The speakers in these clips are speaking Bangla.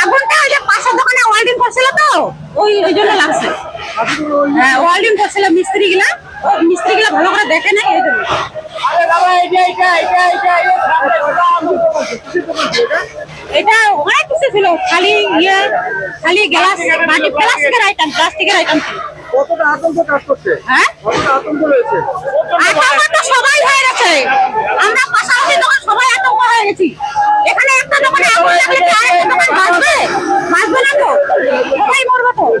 আগুনটা ওই যে পাশের দোকানে ওয়েল্ডিং করছিল তো? ওই ওই জন্য লাগছে। হ্যাঁ ওয়েল্ডিং করছিল মিস্ত্রি গুলা মিস্ত্রি গুলা ভালো করে দেখে নাই এই জন্য। এটা? অনেক কিছু ছিল খালি ইয়ে খালি গ্লাস মাটি প্লাস্টিকের আইটেম প্লাস্টিকের আইটেম কতটা আতঙ্ক কাজ করছে? হ্যাঁ? কতটা আতঙ্ক রয়েছে আতঙ্ক তো সবাই হয়ে গেছে আমরা পাশাপাশি দোকান সবাই আতঙ্ক হয়ে গেছি এখানে একটা দোকানে আগুন লাগলে কি আরেকটা দোকান বাঁচবে বাঁচবে না তো সবাই মরবে তো ক্ষয়ক্ষতি হতো কি বলবে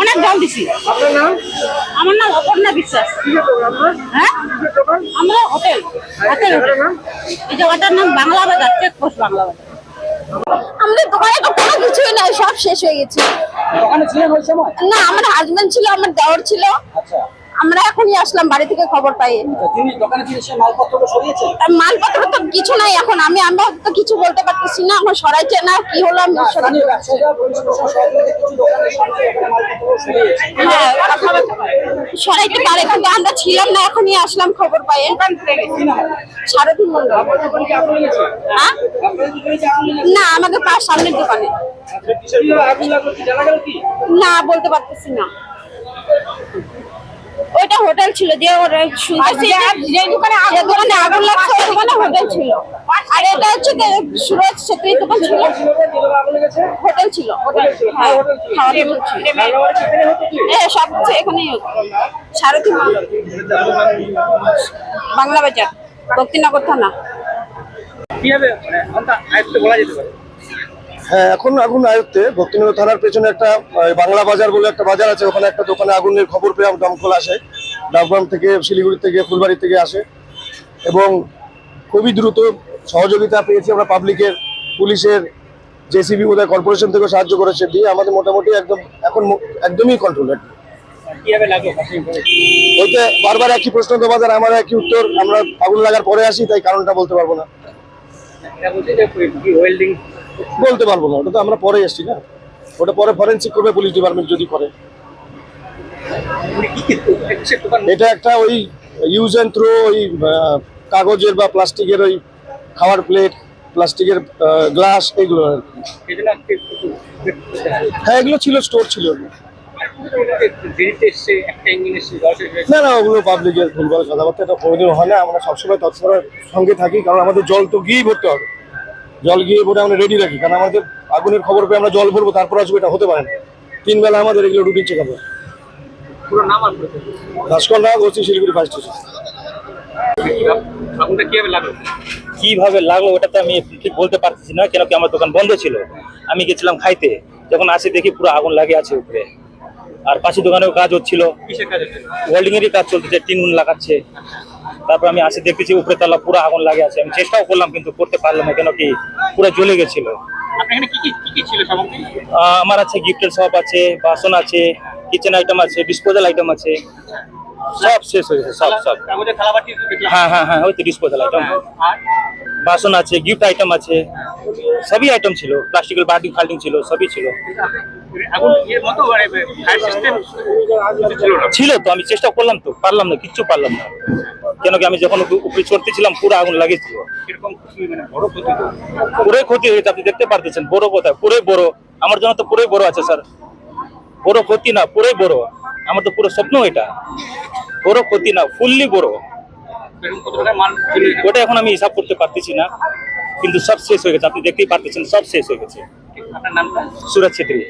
অনেক দাম দিছি। আমার নাম অপর্ণা বিশ্বাস। হ্যাঁ? আমরা হোটেল। হোটেল। জায়গাটার নাম? এই জায়গাটার নাম বাংলা বাজার চেক পোস্ট বাংলা বাজার। আমাদের দোকানে তো কোনো কিছুই নাই সব শেষ হয়ে গেছে। না আমার হাজবেন্ড ছিল আমার দেওয়ার ছিল। আচ্ছা। আমরা এখনই আসলাম বাড়ি থেকে খবর পাই। মালপত্র তো কিছু নাই এখন আমি আমরা তো কিছু বলতে পারতেছি না এখন সরাইছে না কি হলো আমি সরাইতে। হ্যাঁ, সরাইতে পারে কিন্তু আমরা ছিলাম না এখনই আসলাম খবর পাই। তিন মন্ডল হ্যাঁ? না আমাদের পাশ সামনের দোকানে। না বলতে পারতেছি না। ওইটা হোটেল ছিল যে ওর শুনতেছি যে দোকানে দোকানে আগুন লাগছে ওই দোকানে হোটেল ছিল। আর এটা হচ্ছে সুরজ ছেত্রীর দোকান ছিল। হোটেল ছিল। হ্যাঁ সব এখানেই সারথী বাংলা বাজার ভক্তিনগর থানা। কীভাবে মানে আমরা বলা যেতে পারে? হ্যাঁ এখন আগুন আয়ত্তে ভক্তিনগর থানার পেছনে একটা বাংলা বাজার বলে একটা বাজার আছে ওখানে একটা দোকানে আগুনের খবর পেয়ে দমকল আসে। ডাকগ্রাম থেকে শিলিগুড়ি থেকে ফুলবাড়ি থেকে আসে। এবং খুবই দ্রুত সহযোগিতা পেয়েছি আমরা পাবলিকের পুলিশের জেসিবি বোধহয় কর্পোরেশন থেকে সাহায্য করেছে। দিয়ে আমাদের মোটামুটি একদম এখন একদমই কন্ট্রোল। ওইতে বারবার একই প্রশ্ন তোমাদের আমার একই উত্তর আমরা আগুন লাগার পরে আসি তাই কারণটা বলতে পারব না। বলতে পারব না, ওটা তো আমরা পরে এসছি না। ওটা পরে ফরেন্সিক করবে পুলিশ ডিপার্টমেন্ট যদি করে। এটা একটা ওই ইউজ অ্যান্ড থ্রো ওই কাগজের বা প্লাস্টিকের ওই খাওয়ার প্লেট প্লাস্টিকের গ্লাস এগুলো আর কি। হ্যাঁ এগুলো ছিল স্টোর ছিল। না না, ওগুলো পাবলিকের ভুলভাল কথাবার্তা, এটা কোনোদিন হয় না। আমরা সবসময় তৎপরের সঙ্গে থাকি, কারণ আমাদের জল তো গিয়েই ভরতে হবে। জল গিয়ে পরে আমরা রেডি রাখি। কারণ আমাদের আগুনের খবর পেয়ে আমরা জল ভরবো তারপর আসব এটা হতে পারে না। তিন বেলা আমাদের এগুলো রুটিন চেক পুরো আর ভাস্কর নাগ হচ্ছে শিলিগুড়ি ফার্স্ট স্টেশন কীভাবে লাগল? কীভাবে ওটা তো আমি ঠিক বলতে পারতেছি না কেন কি আমার দোকান বন্ধ ছিল। আমি গেছিলাম খাইতে যখন আসি দেখি পুরো আগুন লাগে আছে উপরে। আর পাশে দোকানেও কাজ হচ্ছিল। কিসের কাজ হচ্ছে? ওয়েল্ডিং এরই কাজ চলতেছে টিন উন লাগাচ্ছে। তারপর আমি আসি দেখতেছি উপরে তালা পুরো আগুন লাগে আছে। আমি চেষ্টাও করলাম কিন্তু করতে পারলাম না কেন কি পুরো জ্বলে গেছিল। আমার আছে গিফটের শপ আছে বাসন আছে কিচেন আইটেম আছে ডিসপোজাল আইটেম আছে। সব শেষ হয়ে গেছে সব সব। হ্যাঁ হ্যাঁ হ্যাঁ ওই তো ডিসপোজাল আইটেম বাসন আছে গিফট আইটেম আছে। সবই আইটেম ছিল প্লাস্টিকের বাল্টিং ফাল্টিং ছিল সবই ছিল। মানে ছিল তো আমি চেষ্টা করলাম তো পারলাম না কিচ্ছু পারলাম না। কেন কি আমি যখন উপ- উপরে চড়তেছিলাম পুরো আগুন লাগিয়েছিল। মানে পুরোই ক্ষতি হয়েছে আপনি দেখতে পারতেছেন বড় কোথায় পুরোই বড়। আমার জন্য তো পুরোই বড় আছে স্যার। বড় ক্ষতি না পুরোই বড়। আমার তো পুরো স্বপ্ন এটা। বড় ক্ষতি না ফুললি বড়? ওটা এখন আমি হিসাব করতে পারতেছি না। কিন্তু সব শেষ হয়ে গেছে। আপনি দেখতেই পারতেছেন সব শেষ হয়ে গেছে। আপনার নামটা সুরজ ছেত্রী।